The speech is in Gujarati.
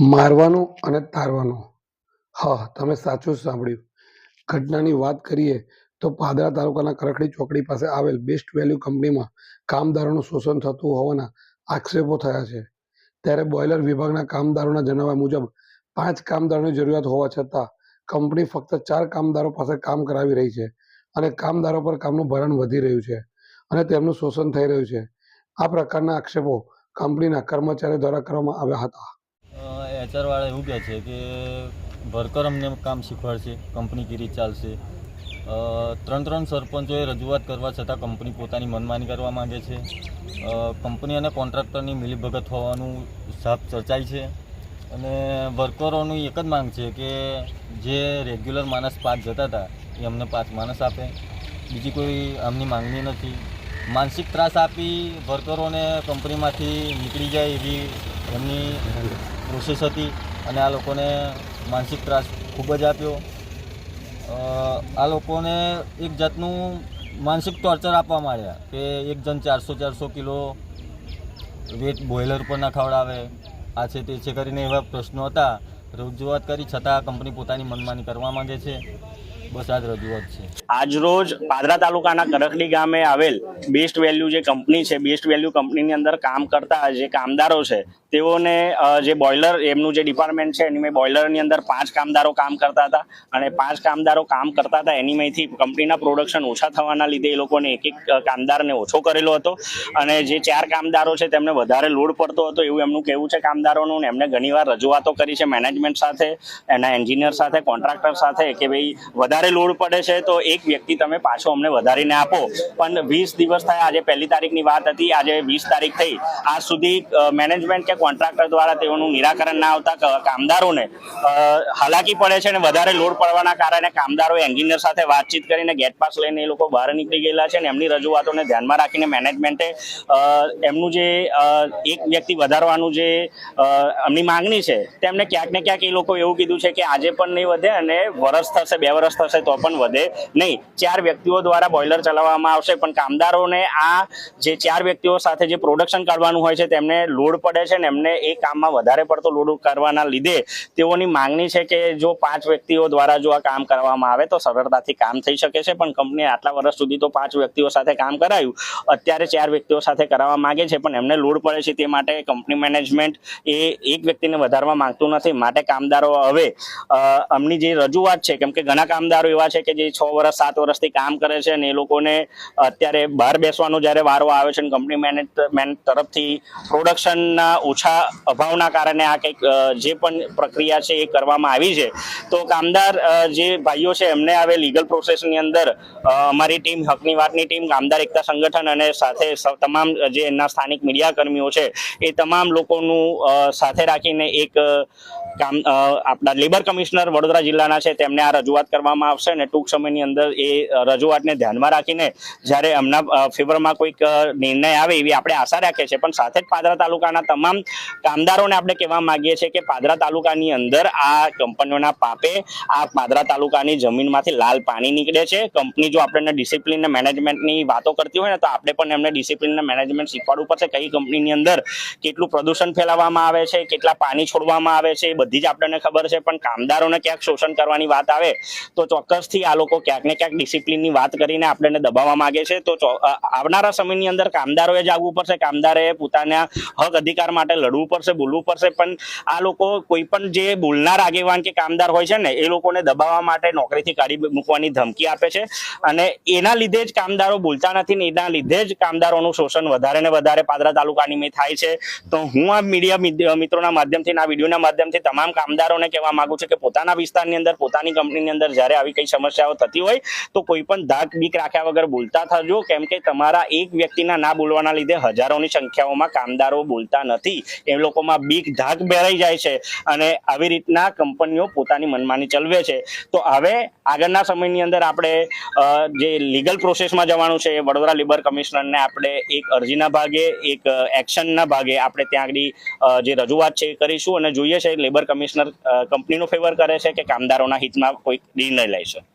મારવાનું અને તારવાનું. હા, તમે સાચું સાંભળ્યું. ઘટનાની વાત કરીએ તો પાદરા તાલુકાના કરકડી ચોકડી પાસે આવેલ બેસ્ટ વેલ્યુ કંપનીમાં કામદારોનું શોષણ થતું હોવાના આક્ષેપો થયા છે. ત્યારે બોઇલર વિભાગના કામદારોના જણાવ્યા મુજબ, પાંચ કામદારોની જરૂરિયાત હોવા છતાં કંપની ફક્ત ચાર કામદારો પાસે કામ કરાવી રહી છે અને કામદારો પર કામનું ભરણ વધી રહ્યું છે અને તેમનું શોષણ થઈ રહ્યું છે. આ પ્રકારના આક્ષેપો કંપનીના કર્મચારીઓ દ્વારા કરવામાં આવ્યા હતા. એચઆર વાળા એવું કહે છે કે વર્કર અમને કામ શીખવાડશે કંપની કેરી ચાલશે. ત્રણ ત્રણ સરપંચોએ રજૂઆત કરવા છતાં કંપની પોતાની મનમાની કરવા માંગે છે. કંપની અને કોન્ટ્રાક્ટરની મિલીભગત હોવાનું સાફ ચર્ચાય છે. અને વર્કરોની એક જ માંગ છે કે જે રેગ્યુલર માણસ પાંચ જતા હતા, એ અમને પાંચ માણસ આપે. બીજી કોઈ આમની માંગણી નથી. માનસિક ત્રાસ આપી વર્કરોને કંપનીમાંથી નીકળી જાય એવી એમની પ્રોસેસ હતી અને આ લોકોને માનસિક ત્રાસ ખૂબ જ આપ્યો. આ લોકોને એક જાતનું માનસિક ટોર્ચર આપવા માંડ્યા કે એક જણ ચારસો ચારસો કિલો વેટ બોઇલર પર ના ખવડાવે. આ છે તે છે કરીને એવા પ્રશ્નો હતા. રજૂઆત કરી છતાં કંપની પોતાની મનમાની કરવા માંગે છે. આજરોજ પાદરા તાલુકાના કરકડી ગામે આવેલ બેસ્ટ વેલ્યુ જે કંપની છે, બેસ્ટ વેલ્યુ કંપનીની અંદર કામ કરતા જે કામદારો છે, તેઓને જે બોઇલર એમનું જે ડિપાર્ટમેન્ટ છે, એની બોઇલરની અંદર પાંચ કામદારો કામ કરતા હતા અને પાંચ કામદારો કામ કરતા હતા એની કંપનીના પ્રોડક્શન ઓછા થવાના લીધે એ લોકોને એક એક કામદારને ઓછો કરેલો હતો અને જે ચાર કામદારો છે તેમને વધારે લોડ પડતો હતો એવું એમનું કહેવું છે કામદારોનું એમને ઘણીવાર રજૂઆતો કરી છે મેનેજમેન્ટ સાથે, એના એન્જિનિયર સાથે કોન્ટ્રાક્ટર સાથે કે ભાઈ વધારે લોડ પડે છે, તો એક વ્યક્તિ તમે પાછો અમને વધારીને આપો. પણ વીસ દિવસ થયા, આજે પહેલી તારીખની વાત હતી, આજે વીસ તારીખ થઈ. આજ સુધી મેનેજમેન્ટ કે કોન્ટ્રાક્ટર દ્વારા તેઓનું નિરાકરણ ના આવતા કામદારોને હાલાકી પડે છે અને વધારે લોડ પડવાના કારણે કામદારો એન્જિનિયર સાથે વાતચીત કરીને ગેટ પાસ લઈને એ લોકો બહાર નીકળી ગયેલા છે અને એમની રજૂઆતોને ધ્યાનમાં રાખીને મેનેજમેન્ટે એમનું જે એક વ્યક્તિ વધારવાનું જે એમની માંગણી છે, તેમને ક્યાંક ને ક્યાંક એ લોકો એવું કીધું છે કે આજે પણ નહીં વધે અને વરસ થશે, બે વરસ થશે તો પણ વધે નહીં. ચાર વ્યક્તિઓ દ્વારા બોઇલર ચલાવવામાં આવશે, પણ કામદારોને આ જે ચાર વ્યક્તિઓ સાથે જે પ્રોડક્શન કાઢવાનું હોય છે, તેમને લોડ પડે છે ને એમને એ કામમાં વધારે પડતો લોડ કરવાના લીધે તેઓની માંગણી છે કે જો પાંચ વ્યક્તિઓ દ્વારા જો આ કામ કરવામાં આવે તો સરળતાથી કામ થઈ શકે છે, પણ કંપની આટલા વર્ષ સુધી તો પાંચ વ્યક્તિઓ સાથે કામ કરાયું. અત્યારે ચાર વ્યક્તિઓ સાથે કરાવવા માંગે છે, પણ એમને લોડ પડે છે તે માટે કંપની મેનેજમેન્ટ એ એક વ્યક્તિને વધારવા માંગતું નથી. માટે કામદારો હવે અમની જે રજૂઆત છે, કેમ કે ઘણા કામદારો એવા છે કે જે છ વર્ષ સાત વર્ષથી કામ કરે છે અને એ લોકોને અત્યારે બહાર બેસવાનો જ્યારે વારો આવે છે કંપની મેનેજમેન્ટ તરફથી પ્રોડક્શનના ઓછા અભાવના કારણે આ કંઈક જે પણ પ્રક્રિયા છે એ કરવામાં આવી છે. તો કામદાર જે ભાઈઓ છે એમને હવે લીગલ પ્રોસેસની અંદર અમારી ટીમ હકની વાતની ટીમ કામદાર એકતા સંગઠન અને સાથે તમામ જે એમના સ્થાનિક મીડિયા કર્મીઓ છે એ તમામ લોકોનું સાથે રાખીને એક કામ આપણા લેબર કમિશનર વડોદરા જિલ્લાના છે તેમને આ રજૂઆત કરવામાં આવશે અને ટૂંક સમયની અંદર એ રજૂઆતને ધ્યાનમાં રાખીને જ્યારે એમના ફેવરમાં કોઈક નિર્ણય આવે એવી આપણે આશા રાખીએ છીએ. પણ સાથે જ પાદરા તાલુકાના તમામ કામદારોને આપણે કહેવા માંગીએ છીએ કે પાદરા તાલુકાની અંદર આ કંપનીઓના પાપે આ પાદરા તાલુકાની જમીનમાંથી લાલ પાણી નીકળે છે. કંપની જો આપણને ડિસિપ્લિન અને મેનેજમેન્ટની વાતો કરતી હોય ને, તો આપણે પણ એમને ડિસિપ્લિન અને મેનેજમેન્ટ શીખવાડવું પડશે. કઈ કંપનીની અંદર કેટલું પ્રદૂષણ ફેલાવવામાં આવે છે, કેટલા પાણી છોડવામાં આવે છે, એ બધી જ આપણને ખબર છે. પણ કામદારોને ક્યાંક શોષણ કરવાની વાત આવે, તો ચોક્કસથી આ લોકો ક્યાંક ને ક્યાંક ડિસિપ્લિનની વાત કરીને આપણને દબાવવા માંગે છે. તો આવનારા સમયની અંદર કામદારોએ આવવું પડશે. કામદારે પોતાના હક અધિકાર માટે લડવું પડશે, બોલવું પડશે. પણ આ લોકો કોઈ પણ જે બોલનાર આગેવાન કે કામદાર હોય છે ને, એ લોકોને દબાવવા માટે નોકરીથી કાઢી મૂકવાની ધમકી આપે છે. અને એના લીધે જ કામદારો બોલતા નથી ને એના લીધે જ કામદારોનું શોષણ વધારે ને વધારે પાદરા તાલુકાની મેં થાય છે. તો હું આ મીડિયા મિત્રોના માધ્યમથી આ વિડીયોના માધ્યમથી તમામ કામદારોને કહેવા માંગુ છું કે પોતાના વિસ્તારની અંદર, પોતાની કંપનીની અંદર જ્યારે આવી કઈ સમસ્યાઓ થતી હોય તો કોઈ પણ ધાક બીક રાખ્યા વગર બોલતા થજો. કેમ કે તમારા એક વ્યક્તિના ના બોલવાના લીધે હજારોની સંખ્યાઓમાં કામદારો બોલતા નથી. એ લોકોમાં બીક ધાક ભેરાઈ જાય છે અને આવી રીતના કંપનીઓ પોતાની મનમાની ચલવે છે. તો હવે આગળના સમયની અંદર આપણે જે લીગલ પ્રોસેસમાં જવાનું છે વડોદરા લેબર કમિશનરને આપણે એક અરજીના ભાગે, એક એક્શનના ભાગે આપણે ત્યાં આગળ જે રજૂઆત છે એ કરીશું અને જોઈએ છે લેબર કમિશનર કંપનીનો ફેવર કરે છે કે કામદારોના હિતમાં કોઈ નિર્ણય લે છે.